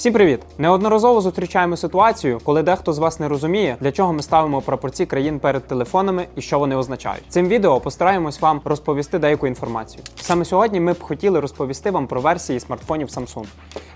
Всім привіт! Неодноразово зустрічаємо ситуацію, коли дехто з вас не розуміє, для чого ми ставимо прапорці країн перед телефонами і що вони означають. Цим відео постараємось вам розповісти деяку інформацію. Саме сьогодні ми б хотіли розповісти вам про версії смартфонів Samsung.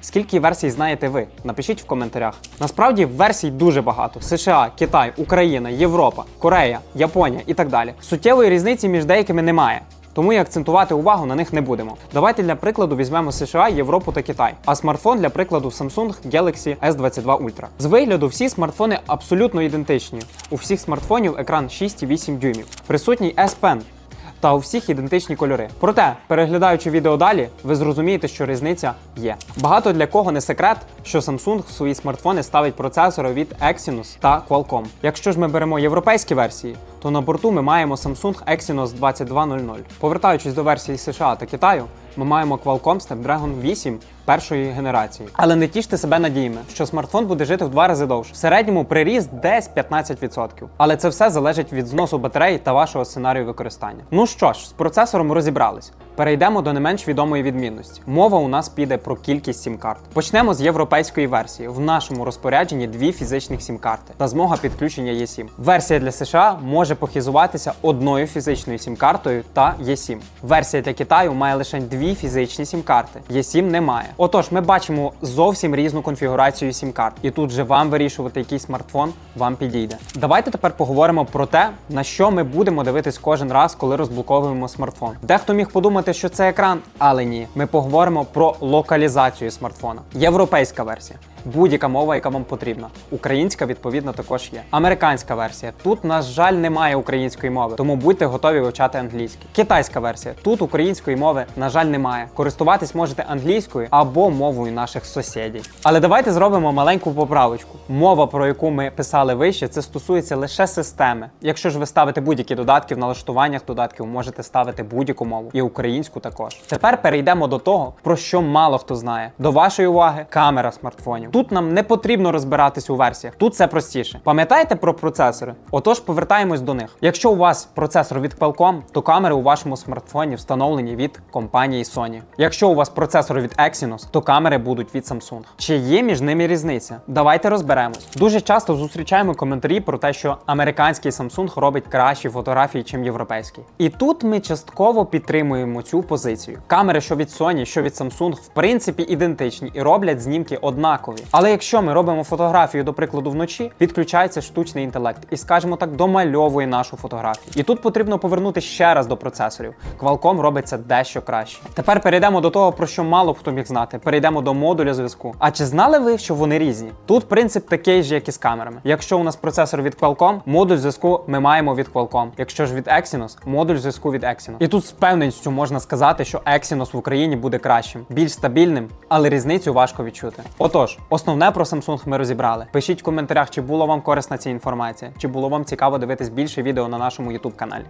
Скільки версій знаєте ви? Напишіть в коментарях. Насправді версій дуже багато: США, Китай, Україна, Європа, Корея, Японія і так далі. Суттєвої різниці між деякими немає. Тому і акцентувати увагу на них не будемо. Давайте для прикладу візьмемо США, Європу та Китай. А смартфон для прикладу Samsung Galaxy S22 Ultra. З вигляду всі смартфони абсолютно ідентичні. У всіх смартфонів екран 6,8 дюймів. Присутній S Pen. Та у всіх ідентичні кольори. Проте, переглядаючи відео далі, ви зрозумієте, що різниця є. Багато для кого не секрет, що Samsung в свої смартфони ставить процесори від Exynos та Qualcomm. Якщо ж ми беремо європейські версії, то на борту ми маємо Samsung Exynos 2200. Повертаючись до версії США та Китаю, ми маємо Qualcomm Snapdragon 8 першої генерації. Але не тіште себе надіями, що смартфон буде жити в два рази довше. В середньому приріст десь 15%. Але це все залежить від зносу батареї та вашого сценарію використання. Ну що ж, з процесором розібрались. Перейдемо до не менш відомої відмінності. Мова у нас піде про кількість сім-карт. Почнемо з європейської версії. В нашому розпорядженні дві фізичних сім-карти та змога підключення Є7. Версія для США може похизуватися одною фізичною сім-картою та Є7. Версія для Китаю має лише дві фізичні сім-карти. Є7 немає. Отож, ми бачимо зовсім різну конфігурацію сім-карт. І тут же вам вирішувати, який смартфон вам підійде. Давайте тепер поговоримо про те, на що ми будемо дивитись кожен раз, коли розблоковуємо смартфон. Дехто міг подумати, що це екран, але ні. Ми поговоримо про локалізацію смартфона. Європейська версія. Будь-яка мова, яка вам потрібна. Українська, відповідно, також є. Американська версія. Тут, на жаль, немає української мови, тому будьте готові вивчати англійську. Китайська версія. Тут української мови, на жаль, немає. Користуватись можете англійською або мовою наших сусідів. Але давайте зробимо маленьку поправочку. Мова, про яку ми писали вище, це стосується лише системи. Якщо ж ви ставите будь-які додатки в налаштуваннях додатків, можете ставити будь-яку мову і українську також. Тепер перейдемо до того, про що мало хто знає. До вашої уваги камера смартфонів. Тут нам не потрібно розбиратись у версіях. Тут все простіше. Пам'ятаєте про процесори? Отож, повертаємось до них. Якщо у вас процесор від Qualcomm, то камери у вашому смартфоні встановлені від компанії Sony. Якщо у вас процесор від Exynos, то камери будуть від Samsung. Чи є між ними різниця? Давайте розберемось. Дуже часто зустрічаємо коментарі про те, що американський Samsung робить кращі фотографії, чим європейський. І тут ми частково підтримуємо цю позицію. Камери, що від Sony, що від Samsung, в принципі ідентичні і роблять знімки однакові. Але якщо ми робимо фотографію, до прикладу, вночі, підключається штучний інтелект і, скажімо так, домальовує нашу фотографію. І тут потрібно повернути ще раз до процесорів. Qualcomm робить це дещо краще. Тепер перейдемо до того, про що мало хто міг знати. Перейдемо до модуля зв'язку. А чи знали ви, що вони різні? Тут принцип такий же, як і з камерами. Якщо у нас процесор від Qualcomm, модуль зв'язку ми маємо від Qualcomm. Якщо ж від Exynos, модуль зв'язку від Exynos. І тут з певністю можна сказати, що Exynos в Україні буде кращим, більш стабільним, але різницю важко відчути. Отож, основне про Samsung ми розібрали. Пишіть в коментарях, чи було вам корисна ця інформація, чи було вам цікаво дивитись більше відео на нашому YouTube каналі.